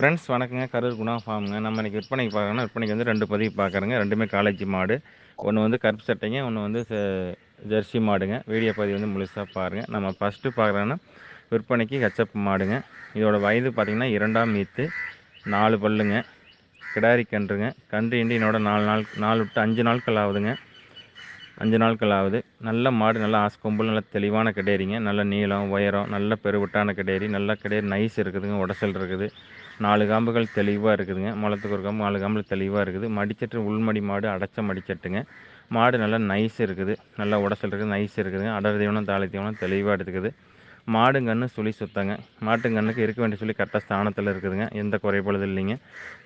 Friends வணக்கங்க. கரூர் குணா ஃபார்முங்க நம்ம இன்றைக்கி விற்பனைக்கு பார்க்குறோன்னா விற்பனைக்கு வந்து ரெண்டு பதிவு பார்க்குறேங்க. ரெண்டுமே காலேஜ் மாடு. ஒன்று வந்து கருப்பு சட்டைங்க ஒன்று வந்து ஜெர்சி மாடுங்க. வீடியோ பதிவு வந்து முழுசாக பாருங்கள் நம்ம ஃபஸ்ட்டு பார்க்குறோன்னா விற்பனைக்கு ஹெச்அப் மாடுங்க. இதோட வயது பார்த்திங்கன்னா இரண்டாம் மீத்து நாலு பல்லுங்க. கிடாரி கன்றுங்க. கன்று இண்டி என்னோடய நாலு நாள் நாலு விட்டு அஞ்சு நாட்கள் ஆகுதுங்க. அஞ்சு நாட்கள் ஆகுது நல்ல மாடு நல்லா ஆசு கொம்பு நல்ல தெளிவான கிடேரிங்க நல்ல நீளம் உயரம் நல்ல பெருவிட்டான கிடேரி நல்ல கிடேரி நைஸ் இருக்குதுங்க உடசல் இருக்குது. நாலு காம்புகள் தெளிவாக இருக்குதுங்க. முளத்துக்கு ஒரு காம்பு நாலு காம்பில் தெளிவாக இருக்குது. மடிச்சட்டு உள்மடி மாடு அடைச்ச மடிச்சட்டுங்க. மாடு நல்லா நைஸ் இருக்குது. நல்லா உடசல் இருக்குது நைஸ் இருக்குதுங்க. அடர் தீவனம் தாளை தீவனம் தெளிவாக எடுத்துக்குது. மாடுங்கன்று சுழி சுத்தங்க. மாட்டுங்கன்னுக்கு இருக்க வேண்டிய சொல்லி கரெக்டாக ஸ்தானத்தில் இருக்குதுங்க. எந்த குறைபாடு இல்லைங்க.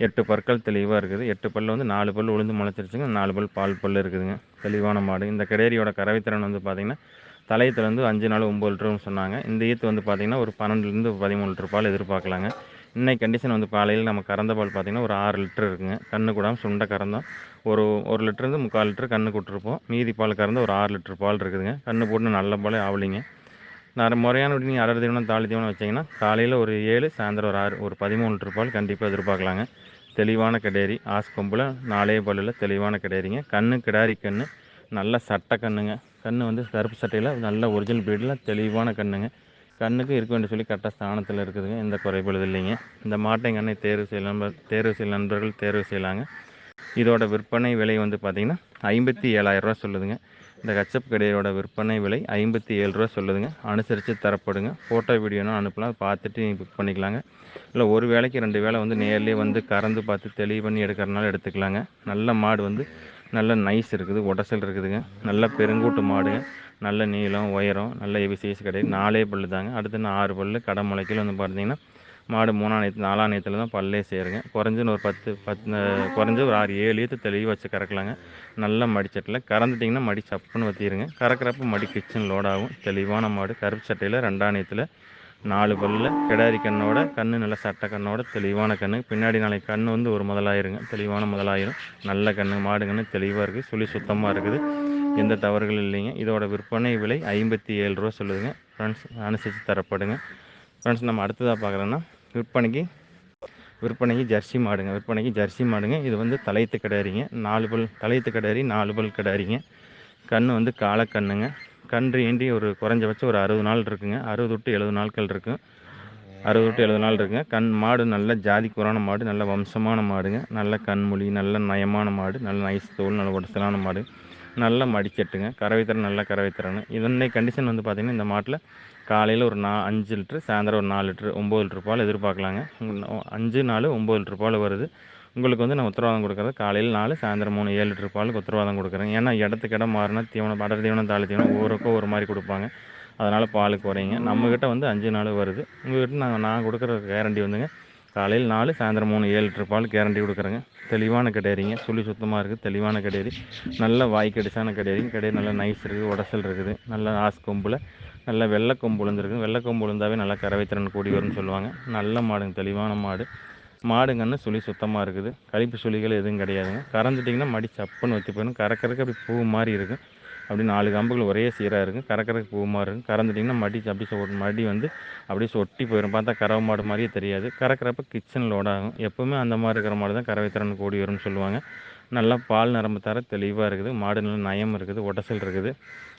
எட்டு பற்கள் தெளிவாக இருக்குது. எட்டு பல் வந்து நாலு பல் உளுந்து முளைச்சிருச்சுங்க. நாலு பல் பால் பல் இருக்குதுங்க. தெளிவான மாடு. இந்த கிடேரியோட கறவைத்திறன் வந்து பார்த்திங்கன்னா தலையத்தில் வந்து அஞ்சு நாள் ஒம்பது லிட்டருன்னு சொன்னாங்க. இந்த ஈத்து வந்து பார்த்திங்கன்னா ஒரு பன்னெண்டுலேருந்து பதிமூணு லிட்டர் பால் எதிர்பார்க்கலாங்க. இன்னைக்கு கண்டிஷன் வந்து காலையில் நம்ம கறந்த பால் பார்த்திங்கன்னா ஒரு ஆறு லிட்டர் இருக்குங்க. கண்ணு கூடாமல் சுண்டை கறந்தோம் ஒரு ஒரு லிட்டருந்து முக்கால் லிட்டர் கண்ணு கொடுத்துருப்போம் மீதி பால் கறந்து ஒரு ஆறு லிட்டர் பால் இருக்குதுங்க. கண்ணு போட்டு நல்ல பாலே ஆவலிங்க. நான் முறையான நீங்கள் அடர் தீவனம் தாலி தீவனம் வச்சிங்கன்னா காலையில் ஒரு ஏழு சாயந்தரம் ஒரு ஆறு ஒரு பதிமூணு லிட்டர் பால் கண்டிப்பாக எதிர்பார்க்கலாங்க. தெளிவான கிடேரி ஆஸ் கொம்பில் நாலே பல்லில் தெளிவான கிடேரிங்க. கண்ணு கிடாரி கண்ணு நல்ல சட்டை கண்ணுங்க. கண்ணு வந்து கருப்பு சட்டையில் நல்ல ஒரிஜினல் பீடில் தெளிவான கண்ணுங்க. கண்ணுக்கு இருக்க வேண்டிய சொல்லி கரெக்டாக ஸ்தானத்தில் இருக்குதுங்க. எந்த குறைபாடு இல்லைங்க. இந்த மாட்டை கண்ணை தேர்வு செய்ய நண்பர் தேர்வு செய்ய நண்பர்கள் தேர்வு செய்யலாங்க. இதோட விற்பனை விலை வந்து பார்த்திங்கன்னா ஐம்பத்தி ஏழாயிரரூவா சொல்லுதுங்க. இந்த கச்சப் கடையோட விற்பனை விலை ஐம்பத்தி ஏழு ரூபா சொல்லுதுங்க. அனுசரித்து தரப்படுங்க. ஃபோட்டோ வீடியோனா அனுப்பலாம். பார்த்துட்டு நீங்கள் புக் பண்ணிக்கலாங்க. இல்லை ஒரு வேலைக்கு ரெண்டு வேலை வந்து நேர்லேயே வந்து கறந்து பார்த்து தெளிவு பண்ணி எடுக்கிறனால எடுத்துக்கலாங்க. நல்ல மாடு வந்து நல்ல நைஸ் இருக்குது. உடசல் இருக்குதுங்க. நல்ல பெருங்கூட்டு மாடுங்க. நல்ல நீளம் உயரம் நல்ல எவி சைஸ் கிடையாது நாலே பல்லு தாங்க. அடுத்து நான் ஆறு பல்லு கடை முளைக்கில் வந்து பார்த்தீங்கன்னா மாடு மூணாம் நேற்று நாலாம் நேரத்தில் தான் பல்லே சேருங்க. குறைஞ்சுன்னு ஒரு பத்து பத்து குறைஞ்சி ஒரு ஆறு ஏழு ஏற்று தெளிவு வச்சு கறக்கலாங்க. நல்ல மடிச்சட்டில் கறந்துட்டிங்கன்னா மடி சப்புன்னு வற்றிடுங்க கறக்கிறப்ப மடி கிச்சன் லோடாகும் தெளிவான மாடு. கருப்பு சட்டையில் ரெண்டாம் நேரத்தில் நாலு பல்லில் கிடாரி கண்ணோட கண் நல்ல சட்டை கண்ணோட தெளிவான கண் பின்னாடி நாளைக்கு கண் வந்து ஒரு முதலாயிருங்க. தெளிவான முதலாயிரும். நல்ல கண் மாடு கண்ணு தெளிவாக இருக்குது சுழி சுத்தமாக இருக்குது. எந்த தவறுகளும் இல்லைங்க. இதோட விற்பனை விலை ஐம்பத்தி ஏழு ரூபா சொல்லுதுங்க. ஃப்ரெண்ட்ஸ் அனுசரித்து தரப்படுங்க. ஃப்ரெண்ட்ஸ் நம்ம அடுத்ததாக பார்க்குறோன்னா விற்பனைக்கு விற்பனைக்கு ஜெர்சி மாடுங்க விற்பனைக்கு ஜெர்சி மாடுங்க. இது வந்து தலையத்து கிடாரிங்க. நாலு பல் தலையத்து கிடாரி நாலு பல் கிடாரிங்க. கண் வந்து காலக்கண்ணுங்க. கன்று ஏண்டி ஒரு குறைஞ்சபட்சம் ஒரு அறுபது நாள் இருக்குங்க. அறுபது டு எழுபது நாட்கள் இருக்கும் அறுபது டு எழுபது நாள் இருக்குங்க. கண் மாடு நல்ல ஜாதி மாடு நல்ல வம்சமான மாடுங்க. நல்ல கண்மொழி நல்ல நயமான மாடு நல்ல நைஸ் தோல் நல்ல உடசலான மாடு. நல்ல மடிச்சட்டுங்க திறன் நல்ல கறவைத்திறன் இதனை கண்டிஷன் வந்து பார்த்திங்கன்னா இந்த மாட்டில் காலையில் ஒரு நா அஞ்சு லிட்ரு சாயந்தரம் ஒரு நாலு லிட்ரு ஒம்பது லிட்ரு பால் எதிர்பார்க்கலாங்க. அஞ்சு நாலு ஒம்பது லிட்ரு பால் வருது. உங்களுக்கு வந்து நான் உத்தரவாதம் கொடுக்குறது காலையில் நாலு சாயந்தரம் மூணு ஏழு லிட்ரு பாலுக்கு உத்தரவாதம் கொடுக்குறேன் ஏன்னா இடத்துக்கு இடம் மாறினா தீவனம் படர் தீவனம் தாழ் தீவனம் ஒவ்வொருக்கும் ஒரு மாதிரி கொடுப்பாங்க. அதனால் பால் குறையுங்க நம்மக்கிட்ட வந்து அஞ்சு நாள் வருது. உங்கள்கிட்ட நான் நான் கொடுக்குற கேரண்டி வந்துங்க. காலையில் நாலு சாயந்தரம் மூணு ஏழு லிட்டர் பால் கேரண்டி கொடுக்குறேங்க. தெளிவான கடையறிங்க. சுழி சுத்தமாக இருக்குது. தெளிவான கடையறி. நல்ல வாய்க்கடிசான கடையறிங்க. கடையறி நல்லா நைஸ் இருக்குது. உடசல் இருக்குது. நல்ல ஆஸ் கொம்பில். நல்லா வெள்ளை கொம்பு விழுந்துருக்கு வெள்ளை கொம்பு விழுந்தாவே நல்லா கறவைத்திறன் கூடி வரும்னு சொல்லுவாங்க. நல்ல மாடுங்க. தெளிவான மாடு. மாடுங்கன்னு சுழி சுத்தமாக இருக்குது. கழிப்பு சுழிகள் எதுவும் கிடையாதுங்க. கறந்துட்டிங்கன்னா மடி சப்புன்னு வச்சு போயிடும். கறக்கறதுக்கு அப்படி பூ மாதிரி இருக்கும். அப்படி நாலு கம்புகள் ஒரே சீராக இருக்கும். கறக்கறக்கு பூ மாதிரி இருக்கும். கறந்துட்டிங்கன்னா மடி அப்படி சொ மடி வந்து அப்படியே சொட்டி போயிடும் பார்த்தா கறவை மாடு மாதிரியே தெரியாது. கறக்கிறப்ப கிச்சன் லோடாகும் எப்போவுமே அந்த மாதிரி இருக்கிற மாடு தான் கறவை திறன் கூடி வரும்னு சொல்லுவாங்க. நல்லா பால் நரம்பு தர தெளிவாக இருக்குது. மாடு நல்ல நயம் இருக்குது. உடசல் இருக்குது.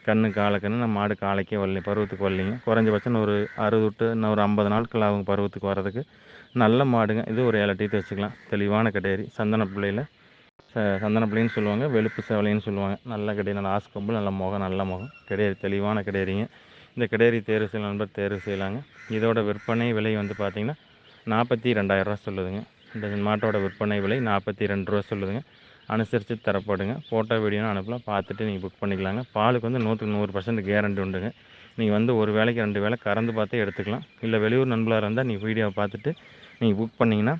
கண்ணு காலக்கண்ணு நம்ம மாடு காலைக்கே வரல பருவத்துக்கு வரலைங்க குறைஞ்சபட்சம் ஒரு அறுபது விட்டு இன்னும் ஒரு ஐம்பது நாட்கள் ஆகும் பருவத்துக்கு வர்றதுக்கு. நல்ல மாடுங்க. இது ஒரு ஏழு டீத்து வச்சுக்கலாம் தெளிவான கட்டேரி சந்தன பிள்ளையில் ச சந்தனப்பிள்ளைன்னு சொல்லுவாங்க வெளுப்பு சேவலைன்னு சொல்லுவாங்க. நல்ல கிடையாது நல்ல கம்பு நல்ல முகம் நல்ல முகம். கிடையாது தெளிவான கிடையாதுங்க இந்த கிடையாது தேர்வு செய்யலாம் நண்பர் தேர்வு செய்யலாங்க. இதோட விற்பனை விலை வந்து பார்த்திங்கன்னா நாற்பத்தி ரெண்டாயிரரூவா சொல்லுதுங்க. இந்த மாட்டோட விற்பனை விலை நாற்பத்தி ரெண்டு ரூபா சொல்லுதுங்க. அனுசரித்து தரப்படுங்க. ஃபோட்டோ வீடியோன்னு அனுப்பலாம். பார்த்துட்டு நீங்கள் புக் பண்ணிக்கலாங்க. பாலுக்கு வந்து நூற்றுக்கு நூறு பர்சன்ட் கேரண்டி உண்டுங்க. நீங்கள் வந்து ஒரு வேலைக்கு ரெண்டு வேலை கறந்து பார்த்தே எடுத்துக்கலாம். இல்லை வெளியூர் நண்பர்களாக இருந்தால் நீங்கள் வீடியோவை பார்த்துட்டு நீங்கள் புக் பண்ணிங்கன்னா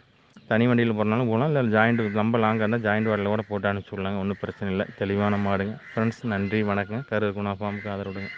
தனி வண்டியில் போகிறனாலும் போகலாம். இல்லை ஜாயிண்ட் ரொம்ப லாங்காக இருந்தால் ஜாயிண்ட் வரல கூட போட்டு அனுப்பிச்சி விட்லாங்க. ஒன்றும் பிரச்சனை இல்லை. தெளிவான மாடுங்க. ஃப்ரெண்ட்ஸ் நன்றி வணக்கங்க கரு குணா ஃபார்முக்கு ஆதரவுடுங்க.